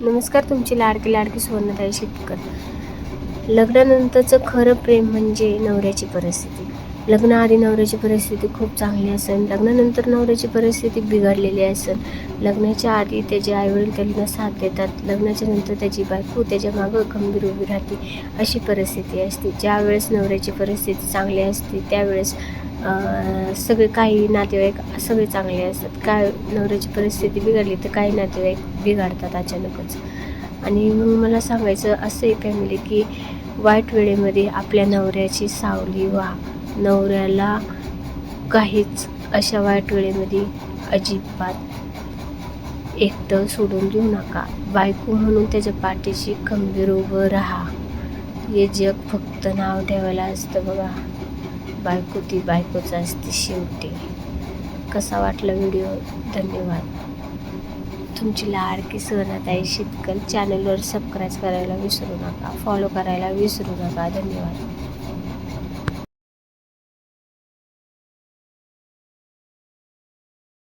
नमस्कार तुमची लाडकी लाडकी सुवर्णताई शेतकर. लग्नानंतरचं खरं प्रेम म्हणजे नवऱ्याची परिस्थिती. लग्नाआधी नवऱ्याची परिस्थिती खूप चांगली असेल लग्नानंतर नवऱ्याची परिस्थिती बिघडलेली असेल. लग्नाच्या आधी त्याचे आईवडील त्यांना साथ देतात लग्नाच्या नंतर त्याची बायको त्याच्या मागं खंबीर उभी राहते अशी परिस्थिती असते. ज्यावेळेस नवऱ्याची परिस्थिती चांगली असते त्यावेळेस सगळे काही नातेवाईक सगळे चांगले असतात. काय नवऱ्याची परिस्थिती बिघडली तर काही नातेवाईक बिघडतात अचानकच. आणि मग मला सांगायचं असं आहे फॅमिली की वाईट वेळेमध्ये आपल्या नवऱ्याची सावली व्हा. नवऱ्याला काहीच अशा वाईट वेळेमध्ये अजिबात एकटं सोडून देऊ नका. बायको म्हणून त्याच्या पाठीशी खंबीर उभं राहा. हे जग फक्त नाव ठेवायला असतं बघा. बायको ती बायकोच असते शेवटी. कसा वाटला व्हिडिओ? धन्यवाद. तुमची लाडकी सहनाताई शेतकरी चॅनलवर सबस्क्राईब करायला विसरू नका. फॉलो करायला विसरू नका. धन्यवाद.